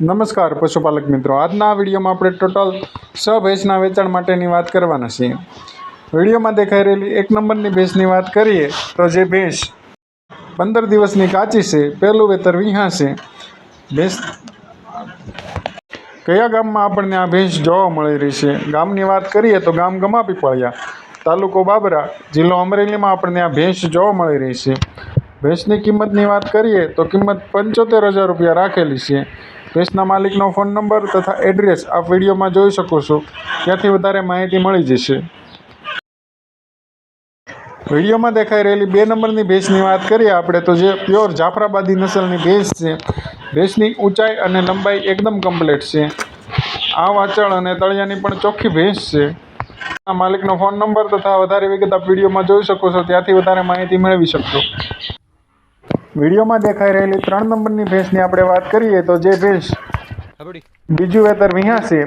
નમસ્કાર પશુપાલક મિત્રો. આજના વિડીયોમાં આપણે ટોટલ છ ભેંસના વેચાણ માટેની વાત કરવાના છીએ. વિડીયોમાં દેખાઈ રહેલી એક નંબરની ભેંસની વાત કરીએ તો જે ભેંસ પંદર દિવસની કાચી છે, પહેલું વેતર વિહા છે. ભેંસ કયા ગામમાં આપણને આ ભેંસ જોવા મળી રહી છે? ગામની વાત કરીએ તો ગામ ગમા પડ્યા તાલુકો બાબરા જિલ્લો અમરેલીમાં આપણને આ ભેંસ જોવા મળી રહી છે. ભેંસની કિંમતની વાત કરીએ તો કિંમત પંચોતેર હજાર રૂપિયા રાખેલી છે. ભેંસના માલિકનો ફોન નંબર તથા એડ્રેસ આપ વિડીયોમાં જોઈ શકો છો. ત્યાંથી વધારે માહિતી મળી જશે. વિડીયોમાં દેખાઈ રહેલી બે નંબરની ભેંસની વાત કરીએ આપણે તો જે પ્યોર જાફરાબાદી નસલની ભેંસ છે. ભેંસની ઊંચાઈ અને લંબાઈ એકદમ કમ્પ્લીટ છે. આ વાંચણ અને તળિયાની પણ ચોખ્ખી ભેંસ છે. આ માલિકનો ફોન નંબર તથા વધારે વિગત આપ વિડીયોમાં જોઈ શકો છો. ત્યાંથી વધારે માહિતી મેળવી શકશો. વિડીયોમાં દેખાઈ રહેલી ત્રણ નંબરની ભેંસની આપણે વાત કરીએ તો જે ભેંસ બીજું વેતર વિહા છે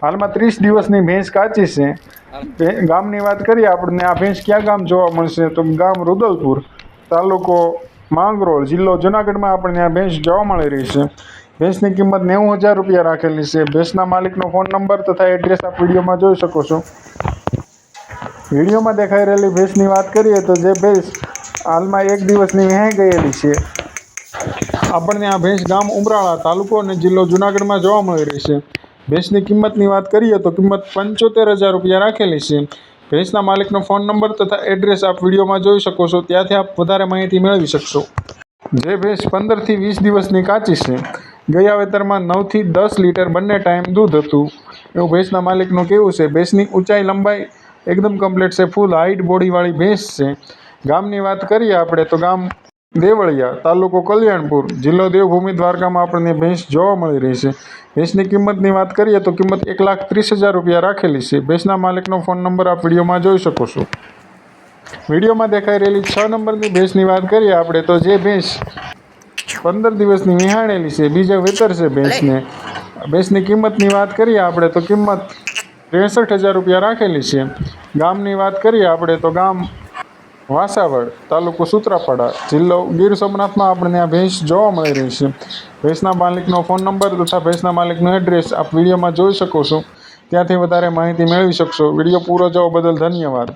હાલમાં ત્રીસ દિવસની ભેંસ કાચી છે. ગામની વાત કરીએ આપણને આ ભેંસ ક્યાં ગામ જોવા મળશે? તો ગામ રુદલપુર તાલુકો માંગરોળ જિલ્લો જુનાગઢમાં આપણને આ ભેંસ જોવા મળી રહી છે. ભેંસની કિંમત નેવું હજાર રૂપિયા રાખેલી છે. ભેંસના માલિકનો ફોન નંબર તથા એડ્રેસ આપ વિડીયોમાં જોઈ શકો છો. વિડીયોમાં દેખાઈ રહેલી ભેંસની વાત કરીએ તો જે ભેંસ હાલમાં એક દિવસની વહેંઈ ગયેલી છે. આપણને આ ભેંસ ગામ ઉમરાળા તાલુકો અને જિલ્લો જુનાગઢમાં જોવા મળી રહી છે. ભેંસની કિંમતની વાત કરીએ તો કિંમત પંચોતેર હજાર રૂપિયા રાખેલી છે. ભેંસના માલિકનો ફોન નંબર તથા એડ્રેસ આપ વિડીયોમાં જોઈ શકો છો. ત્યાંથી આપ વધારે માહિતી મેળવી શકશો. જે ભેંસ પંદરથી વીસ દિવસની કાચી છે. ગયા વેતરમાં નવથી દસ લીટર બંને ટાઈમ દૂધ હતું. એવું ભેંસના માલિકનું કેવું છે. ભેંસની ઊંચાઈ લંબાઈ એકદમ કમ્પ્લીટ છે. ફૂલ હાઈટ બોડીવાળી ભેંસ છે. ગામની વાત કરીએ આપણે તો ગામ દેવળિયા, તાલુકો કલ્યાણપુર, જિલ્લો દેવભૂમિ દ્વારકામાં આપણને ભેંસ જોવા મળી રહી છે. ભેંસની કિંમતની વાત કરીએ તો કિંમત એક લાખ ત્રીસ હજાર રૂપિયા રાખેલી છે. ભેંસના માલિકનો ફોન નંબર આપ વિડીયોમાં જોઈ શકો છો. વિડીયોમાં દેખાઈ રહેલી છ નંબરની ભેંસની વાત કરીએ આપણે તો જે ભેંસ પંદર દિવસની નિહાળેલી છે, બીજા વેતર છે ભેંસને. ભેંસની કિંમતની વાત કરીએ આપણે તો કિંમત ત્રેસઠ હજાર રૂપિયા રાખેલી છે. ગામની વાત કરીએ આપણે તો ગામ વાસાવડ તાલુકો સૂત્રાપાડા જિલ્લો ગીર સોમનાથમાં આપણને આ ભેંસ જોવા મળી રહી છે. ભેંસના માલિકનો ફોન નંબર તથા ભેંસના માલિકનો એડ્રેસ આપ વિડીયોમાં જોઈ શકો છો. ત્યાંથી વધારે માહિતી મેળવી શકશો. વીડિયો પૂરો જોવા બદલ ધન્યવાદ.